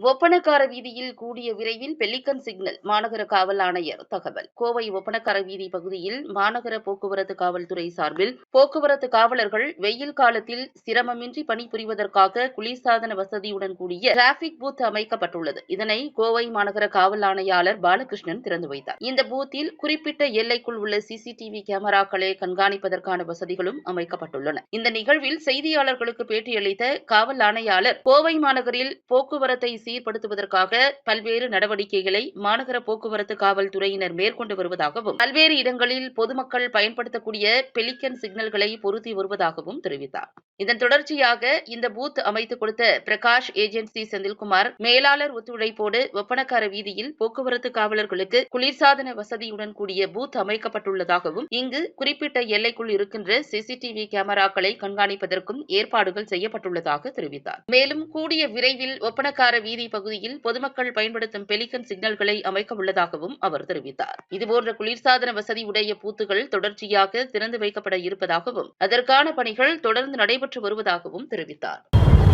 ஒப்பனக்கார வீதியில் கூடிய விரைவில் பெலிக்கன் சிக்னல் மாநகர காவல் ஆணையர் தகவல். கோவை ஒப்பனக்கார வீதி பகுதியில் மாநகர போக்குவரத்து காவல்துறை சார்பில் போக்குவரத்து காவலர்கள் வெயில் காலத்தில் சிரமமின்றி பணிபுரிவதற்காக குளிர்சாதன வசதியுடன் கூடிய டிராபிக் பூத் அமைக்கப்பட்டுள்ளது. இதனை கோவை மாநகர காவல் ஆணையாளர் பாலகிருஷ்ணன் திறந்து வைத்தார். இந்த பூத்தில் குறிப்பிட்ட எல்லைக்குள் உள்ள சிசிடிவி கேமராக்களை கண்காணிப்பதற்கான வசதிகளும் அமைக்கப்பட்டுள்ளன. இந்த நிகழ்வில் செய்தியாளர்களுக்கு பேட்டியளித்த காவல் ஆணையாளர் கோவை மாநகரில் போக்குவரத்தை சீர்படுத்துவதற்காக பல்வேறு நடவடிக்கைகளை மாநகர போக்குவரத்து காவல்துறையினர் மேற்கொண்டு வருவதாகவும் பல்வேறு இடங்களில் பொதுமக்கள் பயன்படுத்தக்கூடிய பெலிக்கன் சிக்னல்களை பொருத்தி வருவதாகவும் தெரிவித்தார். இதன் தொடர்ச்சியாக இந்த பூத் அமைத்து கொடுத்த பிரகாஷ் ஏஜென்சி செந்தில்குமார் மேலாளர் ஒத்துழைப்போடு ஒப்பனக்கார வீதியில் போக்குவரத்து காவலர்களுக்கு குளிர்சாதன வசதியுடன் கூடிய பூத் அமைக்கப்பட்டுள்ளதாகவும் இங்கு குறிப்பிட்ட எல்லைக்குள் இருக்கின்ற சிசிடிவி கேமராக்களை கண்காணிப்பதற்கும் ஏற்பாடுகள் செய்யப்பட்டுள்ளதாக தெரிவித்தார். மேலும் கூடிய விரைவில் ஒப்பனக்கார வீதி பகுதியில் பொதுமக்கள் பயன்படுத்தும் பெலிகன் சிக்னல்களை அமைக்க உள்ளதாகவும் அவர் தெரிவித்தார். இதுபோன்ற குளிர்சாதன வசதி உடைய பூத்துகள் தொடர்ச்சியாக திறந்து வைக்கப்பட இருப்பதாகவும் அதற்கான பணிகள் தொடர்ந்து நடைபெற்று வருவதாகவும் தெரிவித்தார்.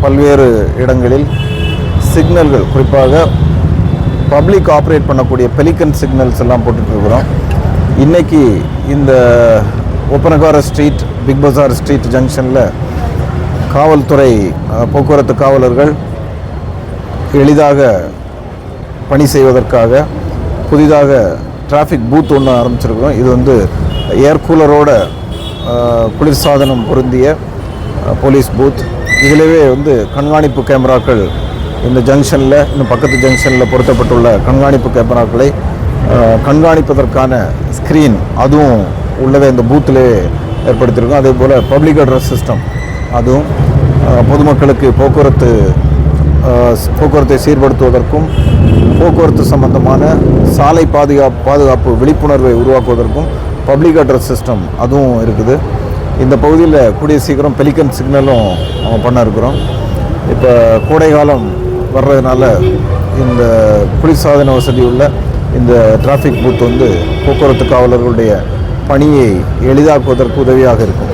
பல்வேறு இடங்களில் சிக்னல்கள் குறிப்பாக பப்ளிக் ஆப்ரேட் பண்ணக்கூடிய பெலிக்கன் சிக்னல்ஸ் எல்லாம் போட்டுட்டு இருக்கிறோம். இன்னைக்கு இந்த Oppanakara street big bazaar street ஜங்ஷனில் காவல்துறை போக்குவரத்து காவலர்கள் எளிதாக பணி செய்வதற்காக புதிதாக டிராஃபிக் பூத் ஒன்று ஆரம்பிச்சிருக்கிறோம். இது வந்து ஏர் கூலரோட குளிர்சாதனம் பொருந்திய போலீஸ் பூத். இதிலவே வந்து கண்காணிப்பு கேமராக்கள் இந்த ஜங்ஷனில் இன்னும் பக்கத்து ஜங்ஷனில் பொருத்தப்பட்டுள்ள கண்காணிப்பு கேமராக்களை கண்காணிப்பதற்கான ஸ்க்ரீன் அதுவும் உள்ளதை இந்த பூத்திலே ஏற்படுத்தியிருக்கோம். அதே போல் பப்ளிக் அட்ரஸ் சிஸ்டம் அதுவும் பொதுமக்களுக்கு போக்குவரத்து போக்குவரத்தை சீர்படுத்துவதற்கும் போக்குவரத்து சம்பந்தமான சாலை பாதுகாப்பு பாதுகாப்பு விழிப்புணர்வை உருவாக்குவதற்கும் பப்ளிக் அட்ரஸ் சிஸ்டம் அதுவும் இருக்குது. இந்த பகுதியில் கூடிய சீக்கிரம் பெலிக்கன் சிக்னலும் அஹ், பண்ண இருக்கிறோம். இப்போ கோடை காலம் வர்றதுனால இந்த குளிர்சாதன வசதி உள்ள இந்த டிராஃபிக் பூத் வந்து போக்குவரத்து காவலர்களுடைய பணியை எளிதாக்குவதற்கு உதவியாக இருக்கும்.